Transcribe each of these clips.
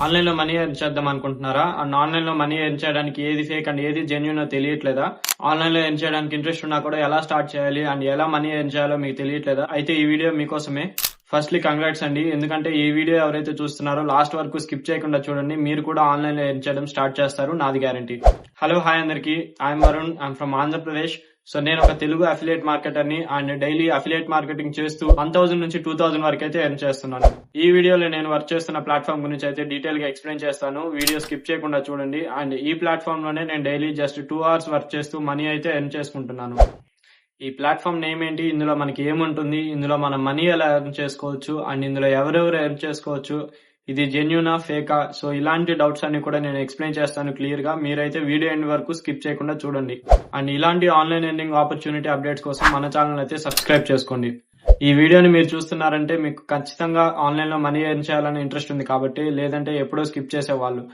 ఆన్లైన్లో money earn చేద్దాం అనుకుంటున్నారా? అండ్ ఆన్లైన్లో మనీ ఎర్న్ చేయడానికి ఏది ఫేక్ అండ్ ఏది జెన్యున్ తెలియట్లేదా? ఆన్లైన్లో ఎర్న్ చేయడానికి ఇంట్రెస్ట్ ఉన్నా కూడా ఎలా స్టార్ట్ చేయాలి? అండ్ ఎలా మనీ ఎర్న్ చేయాలో మీకు తెలియట్లేదా? అయితే ఈ వీడియో మీకోసమే. ఫస్ట్లీ కంగ్రాట్స్ అండి. ఎందుకంటే ఈ వీడియో ఎవరైతే చూస్తున్నారో లాస్ట్ వరకు స్కిప్ చేయకుండా చూడండి. మీరు కూడా ఆన్లైన్లో ఎర్న్ చేయడం స్టార్ట్ చేస్తారు. నాది గ్యారంటీ హలో హాయ్ అందరికీ. I'm Varun I'm from Andhra Pradesh so నేను ఒక తెలుగు అఫిలియేట్ మార్కెటర్ని అండ్ డైలీ అఫిలియేట్ మార్కెటింగ్ చేస్తూ వన్ థౌసండ్ నుంచి టూ థౌసండ్ వరకు అయితే ఎర్న్ చేస్తున్నాను. ఈ వీడియోలో నేను వర్క్ చేస్తున్న ప్లాట్ఫామ్ గురించి అయితే డీటెయిల్గా ఎక్స్ప్లెయిన్ చేస్తాను. వీడియో స్కిప్ చేయకుండా చూడండి. అండ్ ఈ ప్లాట్ఫామ్లోనే నేను daily just two hours work చేస్తూ మనీ అయితే ఎర్న్ చేసుకుంటున్నాను. ఈ ప్లాట్ఫామ్ నేమ్ ఏంటి? ఇందులో మనకి ఏముంటుంది? ఇందులో మనం మనీ ఎలా ఎర్న్ చేసుకోవచ్చు? అండ్ ఇందులో ఎవరెవరు ఎర్న్ చేసుకోవచ్చు? ఇది జెన్యునా ఫేకా సో ఇలాంటి డౌట్స్ అన్ని కూడా నేను ఎక్స్ప్లెయిన్ చేస్తాను క్లియర్గా మీరైతే వీడియో ఎండ్ వరకు స్కిప్ చేయకుండా చూడండి. అండ్ ఇలాంటి ఆన్లైన్ ఎర్నింగ్ ఆపర్చునిటీ అప్డేట్స్ కోసం మన ఛానల్ అయితే సబ్స్క్రైబ్ చేసుకోండి. ఈ వీడియోని మీరు చూస్తున్నారంటే మీకు ఖచ్చితంగా ఆన్లైన్లో మనీ ఎర్న్ చేయాలని ఇంట్రెస్ట్ ఉంది కాబట్టి లేదంటే ఎప్పుడో స్కిప్ చేసేవాళ్ళు.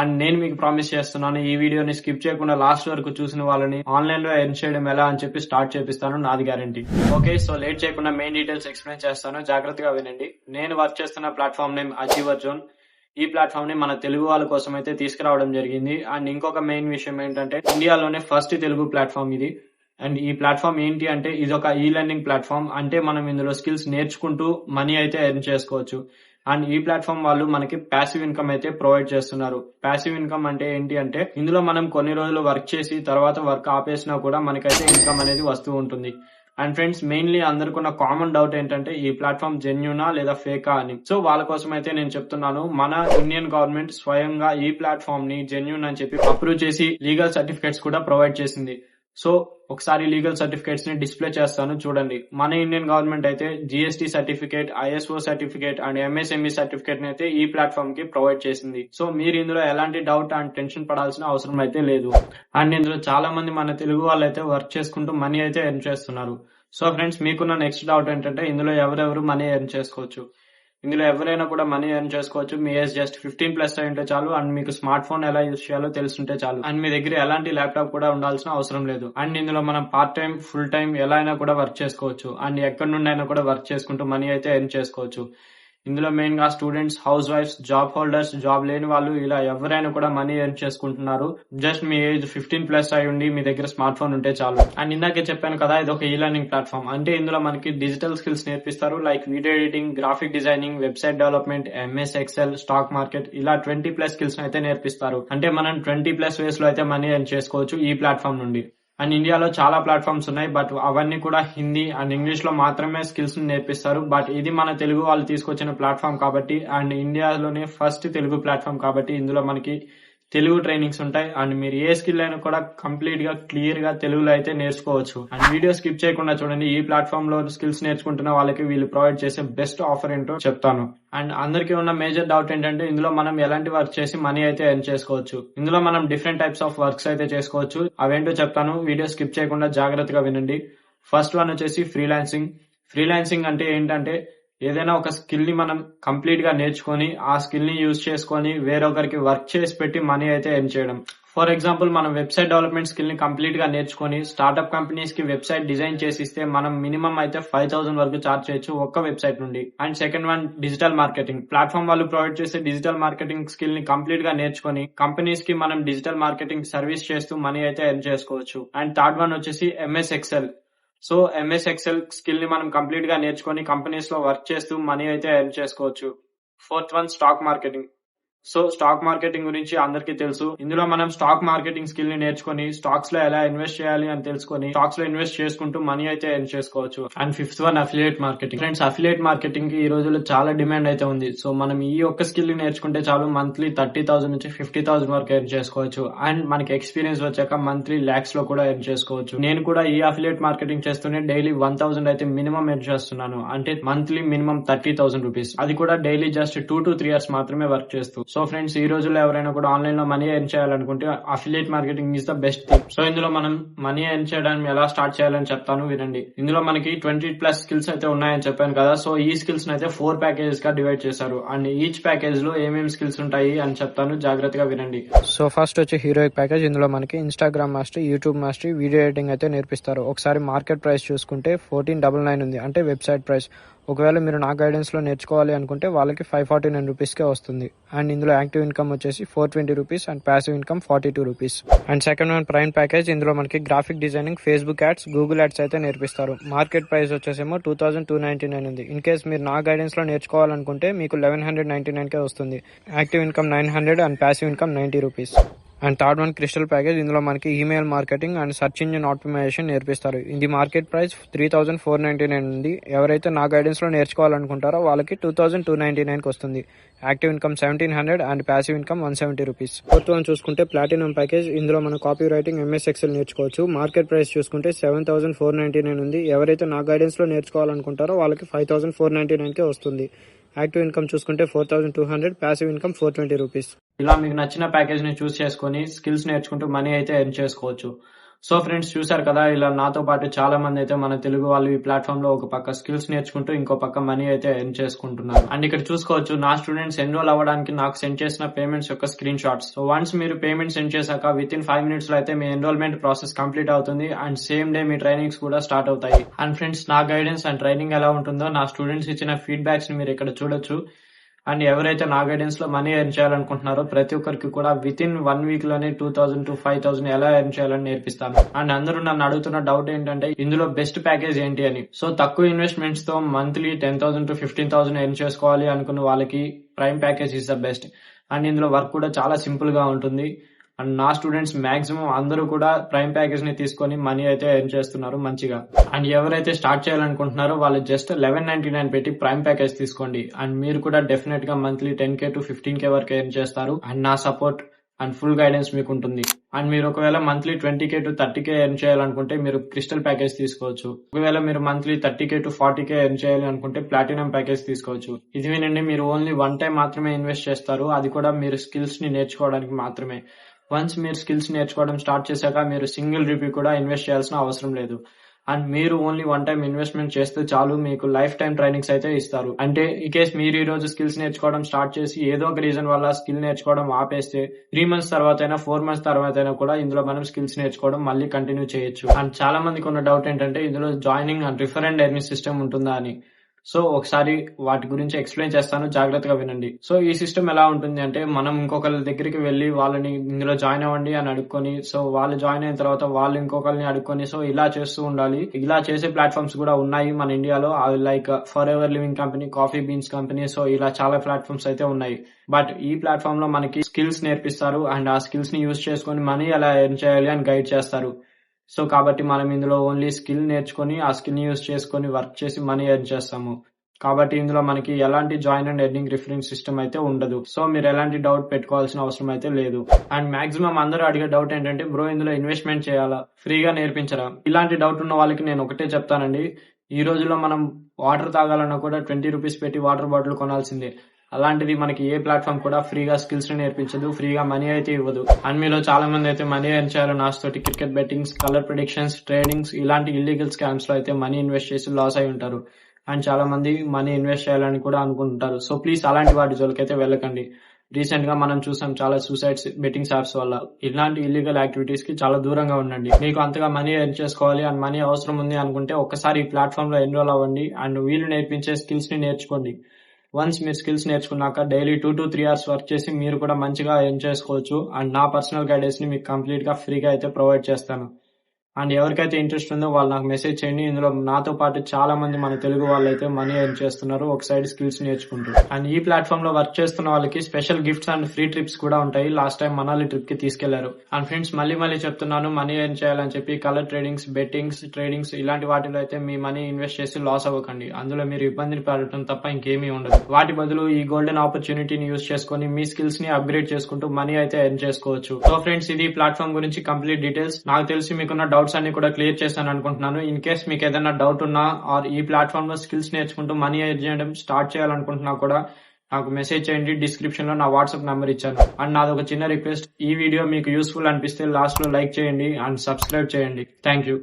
అండ్ నేను మీకు ప్రామిస్ చేస్తున్నాను ఈ వీడియోని స్కిప్ చేయకుండా లాస్ట్ వరకు చూసిన వాళ్ళని ఆన్లైన్లో ఎర్న్ చేయడం ఎలా అని చెప్పి స్టార్ట్ చేపిస్తాను నాది గ్యారంటీ ఓకే సో లేట్ చేయకుండా మెయిన్ డీటెయిల్స్ ఎక్స్ప్లెయిన్ చేస్తాను. జాగ్రత్తగా వినండి. నేను వర్క్ చేస్తున్న ప్లాట్ఫామ్ నేమ్ అచీవర్ జోన్ ఈ ప్లాట్ఫామ్ని మన తెలుగు వాళ్ళ కోసం అయితే తీసుకురావడం జరిగింది. అండ్ ఇంకొక మెయిన్ విషయం ఏంటంటే ఇండియాలోనే ఫస్ట్ తెలుగు ప్లాట్ఫామ్ ఇది. అండ్ ఈ ప్లాట్ఫామ్ ఏంటి అంటే ఇది ఒక ఈ లెర్నింగ్ ప్లాట్ఫామ్ అంటే మనం ఇందులో స్కిల్స్ నేర్చుకుంటూ మనీ అయితే ఎర్న్ చేసుకోవచ్చు. అండ్ ఈ ప్లాట్ఫామ్ వాళ్ళు మనకి ప్యాసివ్ ఇన్కమ్ అయితే ప్రొవైడ్ చేస్తున్నారు. ప్యాసివ్ ఇన్కమ్ అంటే ఏంటి అంటే ఇందులో మనం కొన్ని రోజులు వర్క్ చేసి తర్వాత వర్క్ ఆపేసినా కూడా మనకైతే ఇన్కమ్ అనేది వస్తూ ఉంటుంది. అండ్ ఫ్రెండ్స్ మెయిన్లీ అందరికున్న కామన్ డౌట్ ఏంటంటే ఈ ప్లాట్ఫామ్ జెన్యునా లేదా ఫేకా అని. సో వాళ్ళ కోసం అయితే నేను చెప్తున్నాను మన ఇండియన్ గవర్నమెంట్ స్వయంగా ఈ ప్లాట్ఫామ్ని జెన్యున్ అని చెప్పి అప్రూవ్ చేసి లీగల్ సర్టిఫికేట్స్ కూడా ప్రొవైడ్ చేసింది. సో ఒకసారి లీగల్ సర్టిఫికేట్స్ని డిస్ప్లే చేస్తాను చూడండి. మన ఇండియన్ గవర్నమెంట్ అయితే GST certificate ISO certificate and MSME సర్టిఫికేట్ని అయితే ఈ ప్లాట్ఫామ్కి ప్రొవైడ్ చేసింది. సో మీరు ఇందులో ఎలాంటి డౌట్ అండ్ టెన్షన్ పడాల్సిన అవసరం అయితే లేదు. అండ్ ఇందులో చాలా మంది మన తెలుగు వాళ్ళు అయితే వర్క్ చేసుకుంటూ మనీ అయితే ఎర్న్ చేస్తున్నారు. సో ఫ్రెండ్స్ మీకున్న నెక్స్ట్ డౌట్ ఏంటంటే ఇందులో ఎవరెవరు మనీ ఎర్న్ చేసుకోవచ్చు? ఇందులో ఎవరైనా కూడా మనీ ఎర్న్ చేసుకోవచ్చు. మీ ఏజ్ జస్ట్ ఫిఫ్టీన్ ప్లస్ అయి ఉంటే చాలు. అండ్ మీకు స్మార్ట్ ఫోన్ ఎలా యూస్ చేయాలో తెలుసుంటే చాలు. అండ్ మీ దగ్గర ఎలాంటి ల్యాప్టాప్ కూడా ఉండాల్సిన అవసరం లేదు. అండ్ ఇందులో మనం పార్ట్ టైం ఫుల్ టైం ఎలా అయినా కూడా వర్క్ చేసుకోవచ్చు. అండ్ ఎక్కడి నుండి అయినా కూడా వర్క్ చేసుకుంటూ మనీ అయితే ఎర్న్ చేసుకోవచ్చు. ఇందులో మెయిన్గా students house wives job holders job లేని వాళ్ళు ఇలా ఎవరైనా కూడా మనీ ఎర్న్ చేసుకుంటున్నారు. జస్ట్ మీ ఏజ్ ఫిఫ్టీన్ ప్లస్ అయి ఉండి మీ దగ్గర స్మార్ట్ ఫోన్ ఉంటే చాలు. అండ్ ఇందాకే చెప్పాను కదా ఇది ఒక ఈ లెర్నింగ్ ప్లాట్ఫామ్ అంటే ఇందులో మనకి డిజిటల్ స్కిల్స్ నేర్పిస్తారు. Like video editing graphic designing website development MS Excel stock market ఇలా ట్వంటీ ప్లస్ స్కిల్స్ అయితే నేర్పిస్తారు. అంటే మనం ట్వంటీ ప్లస్ వేస్లో అయితే మనీ ఎర్న్ చేసుకోవచ్చు ఈ ప్లాట్ఫామ్ నుండి. అండ్ ఇండియాలో చాలా ప్లాట్ఫామ్స్ ఉన్నాయి బట్ అవన్నీ కూడా హిందీ అండ్ ఇంగ్లీష్లో మాత్రమే స్కిల్స్ నేర్పిస్తారు. బట్ ఇది మన తెలుగు వాళ్ళు తీసుకొచ్చిన ప్లాట్ఫామ్ కాబట్టి అండ్ ఇండియాలోనే ఫస్ట్ తెలుగు ప్లాట్ఫామ్ కాబట్టి ఇందులో మనకి తెలుగు ట్రైనింగ్స్ ఉంటాయి. అండ్ మీరు ఏ స్కిల్ అయినా కూడా కంప్లీట్గా క్లియర్గా తెలుగులో అయితే నేర్చుకోవచ్చు. అండ్ వీడియో స్కిప్ చేయకుండా చూడండి. ఈ ప్లాట్ఫామ్లో స్కిల్స్ నేర్చుకుంటున్న వాళ్ళకి వీళ్ళు ప్రొవైడ్ చేసే బెస్ట్ ఆఫర్ ఏంటో చెప్తాను. అండ్ అందరికీ ఉన్న మేజర్ డౌట్ ఏంటంటే ఇందులో మనం ఎలాంటి వర్క్ చేసి మనీ అయితే ఎర్న్ చేసుకోవచ్చు? ఇందులో మనం డిఫరెంట్ టైప్స్ ఆఫ్ వర్క్స్ అయితే చేసుకోవచ్చు. అవేంటో చెప్తాను. వీడియో స్కిప్ చేయకుండా జాగ్రత్తగా వినండి. ఫస్ట్ వన్ వచ్చేసి ఫ్రీలాన్సింగ్ ఫ్రీలాన్సింగ్ అంటే ఏంటంటే ఏదైనా ఒక స్కిల్ని మనం కంప్లీట్గా నేర్చుకొని ఆ స్కిల్ని యూజ్ చేసుకొని వేరొకరికి వర్క్ చేసి పెట్టి మనీ అయితే ఎర్న్ చేయడం. ఫర్ ఎగ్జాంపుల్ మనం వెబ్సైట్ డెవలప్మెంట్ స్కిల్ని కంప్లీట్గా నేర్చుకొని స్టార్ట్అప్ కంపెనీస్కి వెబ్సైట్ డిజైన్ చేసి ఇస్తే మనం మినిమం అయితే ఫైవ్ థౌసండ్ వరకు చార్జ్ చేయొచ్చు ఒక్క వెబ్సైట్ నుండి. And second one digital marketing. Platform వాళ్ళు ప్రొవైడ్ చేసే డిజిటల్ మార్కెటింగ్ స్కిల్ని కంప్లీట్గా నేర్చుకొని కంపెనీస్కి మనం డిజిటల్ మార్కెటింగ్ సర్వీస్ చేస్తూ మనీ అయితే ఎర్న్ చేసుకోవచ్చు. అండ్ థర్డ్ వన్ వచ్చేసి MS Excel so MS Excel స్కిల్ని మనం కంప్లీట్గా నేర్చుకొని కంపెనీస్లో వర్క్ చేస్తూ మనీ అయితే ఎర్న్ చేసుకోవచ్చు. Fourth one stock marketing so stock marketing గురించి అందరికీ తెలుసు. ఇందులో మనం స్టాక్ మార్కెటింగ్ స్కిల్ని నేర్చుకొని స్టాక్స్లో ఎలా ఇన్వెస్ట్ చేయాలి అని తెలుసుకొని స్టాక్స్లో ఇన్వెస్ట్ చేసుకుంటూ మనీ అయితే ఎర్న్ చేసుకోవచ్చు. And fifth one affiliate marketing. Friends affiliate మార్కెటింగ్కి ఈ రోజుల్లో చాలా డిమాండ్ అయితే ఉంది. సో మనం ఈ ఒక్క స్కిల్ని నేర్చుకుంటే చాలు మంత్లీ థర్టీ థౌసండ్ నుంచి ఫిఫ్టీ థౌసండ్ వరకు ఎర్న్ చేసుకోవచ్చు. అండ్ మనకి ఎక్స్పీరియన్స్ వచ్చాక మంత్లీ ల్యాక్స్లో కూడా ఎర్న్ చేసుకోవచ్చు. నేను కూడా ఈ అఫిలియేట్ మార్కెటింగ్ చేస్తూనే డైలీ వన్ థౌసండ్ అయితే మినిమం ఎర్న్ చేస్తున్నాను. అంటే monthly minimum thirty thousand rupees. అది కూడా daily just two to three years మాత్రమే వర్క్ చేస్తూ. సో ఫ్రెండ్స్ ఈ రోజుల్లో ఎవరైనా కూడా ఆన్లైన్లో మనీ ఎర్న్ చేయాలనుకుంటే affiliate marketing is the best tip so ఇందులో మనం మనీ ఎర్న్ చేయడానికి ఎలా స్టార్ట్ చేయాలని చెప్తాను వినండి. ఇందులో మనకి ట్వంటీ ప్లస్ స్కిల్స్ అయితే ఉన్నాయని చెప్పాను కదా. సో ఈ స్కిల్స్ అయితే ఫోర్ ప్యాకేజెస్గా డివైడ్ చేశారు. అండ్ ఈచ్ ప్యాకేజ్లో ఏమేమి స్కిల్స్ ఉంటాయి అని చెప్తాను. జాగ్రత్తగా వినండి. సో ఫస్ట్ వచ్చి హీరోయిక్ ప్యాకేజ్ ఇందులో మనకి Instagram master YouTube master video editing అయితే నేర్పిస్తారు. ఒకసారి మార్కెట్ ప్రైస్ చూసుకుంటే ఫోర్టీన్ డబల్ నైన్ ఉంది. అంటే వెబ్సైట్ ప్రైస్ ఒకవేళ మీరు నా గైడెన్స్లో నేర్చుకోవాలి అనుకుంటే వాళ్ళకి ఫైవ్ ఫార్టీ నైన్ రూపీస్కే వస్తుంది. అండ్ ఇందులో యాక్టివ్ ఇన్కమ్ వచ్చేసి four twenty rupees and passive income forty two rupees and second one prime package ఇందులో మనకి graphic designing Facebook ads Google ads అయితే నేర్పిస్తారు. మార్కెట్ ప్రైస్ వచ్చేసేమో two thousand two ninety nine ఉంది. ఇన్ కేస్ మీరు నా గైడెన్స్లో నేర్చుకోవాలనుకుంటే మీకు లెవెన్ హండ్రెడ్ నైన్టీ నైన్కే వస్తుంది. Active income nine hundred and passive income ninety rupees and third one crystal package ఇందులో మనకి email marketing and search engine optimisation నేర్పిస్తారు. ఇది market price three thousand four ninety nine ఉంది. ఎవరైతే నా గైడెన్స్లో నేర్చుకోవాలనుకుంటారో వాళ్ళకి టూ థౌసండ్ టూ నైన్టీ నైన్కి వస్తుంది. Active income seventeen hundred and passive income one seventy rupees fourth one చూసుకుంటే ప్లాటినం ప్యాకేజ్ ఇందులో మన కాపీ రైటింగ్ ఎంఎస్ ఎక్సెల్ నేర్చుకోవచ్చు. మార్కెట్ ప్రైస్ చూసుకుంటే seven thousand four ninety nine ఉంది. ఎవరైతే నా గైడెన్స్లో నేర్చుకోవాలనుకుంటారో వాళ్ళకి ఫైవ్ థౌసండ్ ఫోర్ నైన్టీ నైన్కే వస్తుంది. యాక్టివ్ ఇన్కమ్ చూసుకుంటే four thousand two hundred passive income four twenty rupees. ఇలా మీకు నచ్చిన ప్యాకేజ్ని చూస్ చేసుకొని స్కిల్స్ నేర్చుకుంటూ మనీ అయితే ఎర్న్ చేసుకోవచ్చు. సో ఫ్రెండ్స్ చూసారు కదా ఇలా నాతో పాటు చాలా మంది అయితే మన తెలుగు వాళ్ళు ఈ ప్లాట్ఫామ్లో ఒక పక్క స్కిల్స్ నేర్చుకుంటూ ఇంకో పక్క మనీ అయితే ఎర్న్ చేసుకుంటున్నారు. అండ్ ఇక్కడ చూసుకోవచ్చు నా స్టూడెంట్స్ ఎన్రోల్ అవ్వడానికి నాకు సెండ్ చేసిన పేమెంట్స్ యొక్క స్క్రీన్ షాట్స్ సో వన్స్ మీరు పేమెంట్ సెండ్ చేశాక విత్ ఇన్ ఫైవ్ మినిట్స్లో అయితే మీ ఎన్రోల్మెంట్ ప్రాసెస్ కంప్లీట్ అవుతుంది అండ్ సేమ్ డే మీ ట్రైనింగ్స్ కూడా స్టార్ట్ అవుతాయి. అండ్ ఫ్రెండ్స్ నా గైడెన్స్ అండ్ ట్రైనింగ్ ఎలా ఉంటుందో నా స్టూడెంట్స్ ఇచ్చిన ఫీడ్బ్యాక్స్ని మీరు ఇక్కడ చూడొచ్చు. అండ్ ఎవరైతే నా గైడెన్స్లో మనీ ఎర్న్ చేయాలనుకుంటున్నారో ప్రతి ఒక్కరికి కూడా within one వీక్లోనే two thousand to five thousand ఎలా ఎర్న్ చేయాలని నేర్పిస్తాను. అండ్ అందరూ నన్ను అడుగుతున్న డౌట్ ఏంటంటే ఇందులో బెస్ట్ ప్యాకేజ్ ఏంటి అని? సో తక్కువ ఇన్వెస్ట్మెంట్స్తో monthly ten thousand to fifteen thousand earn చేసుకోవాలి అనుకున్న వాళ్ళకి prime package is the best and ఇందులో వర్క్ కూడా చాలా సింపుల్గా ఉంటుంది. అండ్ నా స్టూడెంట్స్ మాక్సిమం అందరూ కూడా ప్రైమ్ ప్యాకేజ్ని తీసుకొని మనీ అయితే ఎర్న్ చేస్తున్నారు మంచిగా. అండ్ ఎవరైతే స్టార్ట్ చేయాలనుకుంటున్నారో వాళ్ళు జస్ట్ లెవెన్ నైన్టీ నైన్ పెట్టి ప్రైమ్ ప్యాకేజ్ తీసుకోండి. అండ్ మీరు కూడా డెఫినెట్గా monthly ten K to fifteen K వరకు ఎర్న్ చేస్తారు. అండ్ నా సపోర్ట్ అండ్ ఫుల్ గైడెన్స్ మీకు ఉంటుంది అండ్ మీరు ఒకవేళ monthly twenty K to thirty K earn చేయాలనుకుంటే మీరు క్రిస్టల్ ప్యాకేజ్ తీసుకోవచ్చు. ఒకవేళ మీరు monthly thirty K to forty K earn చేయాలి అనుకుంటే ప్లాటినం ప్యాకేజ్ తీసుకోవచ్చు. ఇది వినండి మీరు ఓన్లీ వన్ టైం మాత్రమే ఇన్వెస్ట్ చేస్తారు. అది కూడా మీరు స్కిల్స్ని నేర్చుకోవడానికి మాత్రమే. వన్స్ మీరు స్కిల్స్ నేర్చుకోవడం స్టార్ట్ చేశాక మీరు సింగిల్ రూపీ కూడా ఇన్వెస్ట్ చేయాల్సిన అవసరం లేదు. అండ్ మీరు ఓన్లీ వన్ టైం ఇన్వెస్ట్మెంట్ చేస్తే చాలు మీకు లైఫ్ టైం ట్రైనింగ్స్ అయితే ఇస్తారు. అంటే ఈ కేస్ మీరు ఈ రోజు స్కిల్స్ నేర్చుకోవడం స్టార్ట్ చేసి ఏదో ఒక రీజన్ వల్ల స్కిల్ నేర్చుకోవడం ఆపేస్తే త్రీ మంత్స్ తర్వాత అయినా ఫోర్ మంత్స్ తర్వాత అయినా కూడా ఇందులో మనం స్కిల్స్ నేర్చుకోవడం మళ్ళీ కంటిన్యూ చేయొచ్చు. అండ్ చాలా మందికి ఉన్న డౌట్ ఏంటంటే ఇందులో joining and refer and earning system ఉంటుందా అని. సో ఒకసారి వాటి గురించి ఎక్స్ప్లెయిన్ చేస్తాను. జాగ్రత్తగా వినండి. సో ఈ సిస్టమ్ ఎలా ఉంటుంది అంటే మనం ఇంకొకరి దగ్గరికి వెళ్ళి వాళ్ళని ఇందులో జాయిన్ అవ్వండి అని అడుక్కొని సో వాళ్ళు జాయిన్ అయిన తర్వాత వాళ్ళు ఇంకొకరిని అడుక్కొని సో ఇలా చేస్తూ ఉండాలి. ఇలా చేసే ప్లాట్ఫామ్స్ కూడా ఉన్నాయి మన ఇండియాలో. Like forever living company coffee beans company so ఇలా చాలా ప్లాట్ఫామ్స్ అయితే ఉన్నాయి. బట్ ఈ ప్లాట్ఫామ్లో మనకి స్కిల్స్ నేర్పిస్తారు. అండ్ ఆ స్కిల్స్ని యూస్ చేసుకొని మనీ ఎలా ఎర్న్ చేయాలి అని గైడ్ చేస్తారు. సో కాబట్టి మనం ఇందులో ఓన్లీ స్కిల్ నేర్చుకొని ఆ స్కిల్ యూస్ చేసుకొని వర్క్ చేసి మనీ ఎర్న్ చేస్తాము. కాబట్టి ఇందులో మనకి ఎలాంటి join and earning reference system అయితే ఉండదు. సో మీరు ఎలాంటి డౌట్ పెట్టుకోవాల్సిన అవసరం అయితే లేదు. అండ్ మాక్సిమం అందరూ అడిగే డౌట్ ఏంటంటే బ్రో ఇందులో ఇన్వెస్ట్మెంట్ చేయాలా? ఫ్రీగా నేర్పించరా? ఇలాంటి డౌట్ ఉన్న వాళ్ళకి నేను ఒకటే చెప్తానండి. ఈ రోజుల్లో మనం వాటర్ తాగాలన్నా కూడా ట్వంటీ రూపీస్ పెట్టి వాటర్ బాటిల్ కొనాల్సిందే. అలాంటిది మనకి ఏ ప్లాట్ఫామ్ కూడా ఫ్రీగా స్కిల్స్ని నేర్పించదు ఫ్రీగా మనీ అయితే ఇవ్వదు. అండ్ మీలో చాలా మంది అయితే మనీ ఎంచారు చేయాలని ఆశతోటి cricket bettings colour predictions tradings ఇలాంటి ఇల్లీగల్ స్కామ్స్లో అయితే మనీ ఇన్వెస్ట్ చేసి లాస్ అయి ఉంటారు. అండ్ చాలా మంది మనీ ఇన్వెస్ట్ చేయాలని కూడా అనుకుంటారు సో ప్లీజ్ అలాంటి వాటి జోలికైతే వెళ్ళకండి. రీసెంట్గా మనం చూసాం చాలా సూసైడ్స్ బెట్టింగ్ యాప్స్ వల్ల. ఇలాంటి ఇల్లీగల్ యాక్టివిటీస్కి చాలా దూరంగా ఉండండి. మీకు అంతగా మనీ ఎర్న్ చేసుకోవాలి అండ్ మనీ అవసరం ఉంది అనుకుంటే ఒక్కసారి ఈ ప్లాట్ఫామ్లో ఎన్రోల్ అవ్వండి అండ్ వీళ్ళు నేర్పించే స్కిల్స్ని నేర్చుకోండి. వన్స్ మీరు స్కిల్స్ నేర్చుకున్నాక daily two to three hours work చేసి మీరు కూడా మంచిగా ఎర్న్ చేసుకోవచ్చు. అండ్ నా పర్సనల్ గైడెన్స్ని మీకు కంప్లీట్గా ఫ్రీగా అయితే ప్రొవైడ్ చేస్తాను. అండ్ ఎవరికైతే ఇంట్రెస్ట్ ఉందో వాళ్ళు నాకు మెసేజ్ చేయండి. ఇందులో నాతో పాటు చాలా మంది మన తెలుగు వాళ్ళు అయితే మనీ ఎర్న్ చేస్తున్నారు. ఒక సైడ్ స్కిల్స్ నేర్చుకుంటారు అండ్ ఈ ప్లాట్ఫామ్లో వర్క్ చేస్తున్న వాళ్ళకి special gifts and free trips కూడా ఉంటాయి. లాస్ట్ టైం మనాలి ట్రిప్కి తీసుకెళ్ళారు. అండ్ ఫ్రెండ్స్ మళ్ళీ మళ్ళీ చెప్తున్నాను మనీ ఎర్న్ చేయాలని చెప్పి కలర్ ట్రేడింగ్స్ బెట్టింగ్స్ ట్రేడింగ్స్ ఇలాంటి వాటిలో అయితే మీ మనీ ఇన్వెస్ట్ చేసి లాస్ అవ్వకండి. అందులో మీరు ఇబ్బందిని పడటం తప్ప ఇంకేమీ ఉండదు. వాటి బదులు ఈ గోల్డెన్ ఆపర్చునిటీని యూస్ చేసుకొని మీ స్కిల్స్ని అప్గ్రేడ్ చేసుకుంటూ మనీ అయితే ఎర్న్ చేసుకోవచ్చు. సో ఫ్రెండ్స్ ఇది ప్లాట్ఫామ్ గురించి కంప్లీట్ డీటెయిల్స్. నాకు తెలిసి మీకున్న డౌట్ డౌట్స్ అన్ని కూడా క్లియర్ చేశాను అనుకుంటున్నాను. ఇన్ కేస్ మీకు ఏదైనా డౌట్ ఉన్నా ఆర్ ఈ ప్లాట్ఫామ్లో స్కిల్స్ నేర్చుకుంటూ మనీ ఎర్న్ చేయడం స్టార్ట్ చేయాలనుకుంటున్నా కూడా నాకు మెసేజ్ చేయండి. డిస్క్రిప్షన్లో నా వాట్సాప్ నెంబర్ ఇచ్చాను. అండ్ నాది ఒక చిన్న రిక్వెస్ట్ ఈ వీడియో మీకు యూస్ఫుల్ అనిపిస్తే లాస్ట్లో లైక్ చేయండి అండ్ సబ్స్క్రైబ్ చేయండి. Thank you